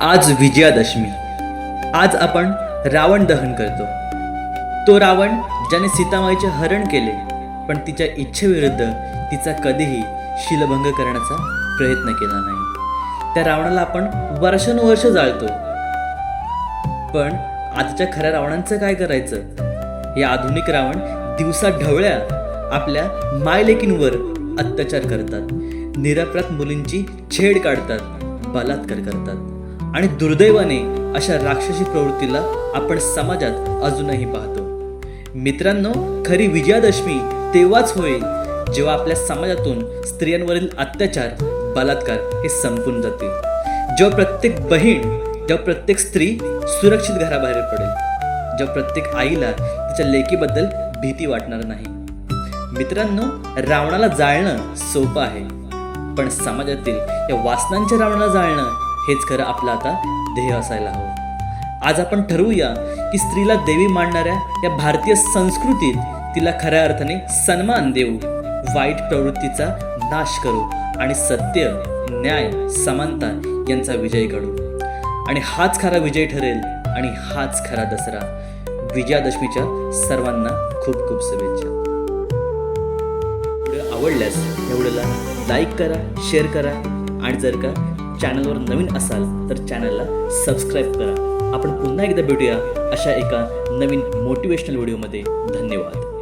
आज विजयादशमी. आज आपण रावण दहन करतो. तो रावण ज्याने सीतामाईचे हरण केले पण तिच्या इच्छेविरुद्ध तिचा कधीही शिलभंग करण्याचा प्रयत्न केला नाही. त्या रावणाला आपण वर्षानुवर्ष जाळतो. पण आजच्या खऱ्या रावणांचं काय करायचं? हे आधुनिक रावण दिवसा ढवळ्या आपल्या मायलेकींवर अत्याचार करतात. निरपराध मुलींची छेड काढतात बलात्कार करतात. आणि दुर्दैवाने अशा राक्षसी प्रवृत्तीला आपण समाजात अजूनही पाहतो. मित्रांनो खरी विजयादशमी तेव्हाच होईल जेव्हा आपल्या समाजातून स्त्रियांवरील अत्याचार बलात्कार हे संपून जातील. जेव्हा प्रत्येक बहीण जेव्हा प्रत्येक स्त्री सुरक्षित घराबाहेर पडेल जेव्हा प्रत्येक आईला तिच्या लेकीबद्दल भीती वाटणार नाही. मित्रांनो रावणाला जाळणं सोपं आहे पण समाजातील या वासनांच्या रावणाला जाळणं हेच खरं आपलं आता ध्येय असायला हवं. आज आपण ठरवूया की स्त्रीला देवी मानणाऱ्या या भारतीय संस्कृतीत तिला खऱ्या अर्थाने सन्मान देऊ वाईट प्रवृत्तीचा नाश करू आणि सत्य न्याय समानता यांचा विजय घडू. आणि हाच खरा विजय ठरेल आणि हाच खरा दसरा. विजयादशमीच्या सर्वांना खूप खूप शुभेच्छा. आवडल्यास एवढ्याला लाईक करा शेअर करा आणि जर का चॅनलवर नवीन असाल तर चॅनलला सबस्क्राईब करा. आपण पुन्हा एकदा भेटूया अशा एका नवीन मोटिवेशनल व्हिडिओमध्ये धन्यवाद.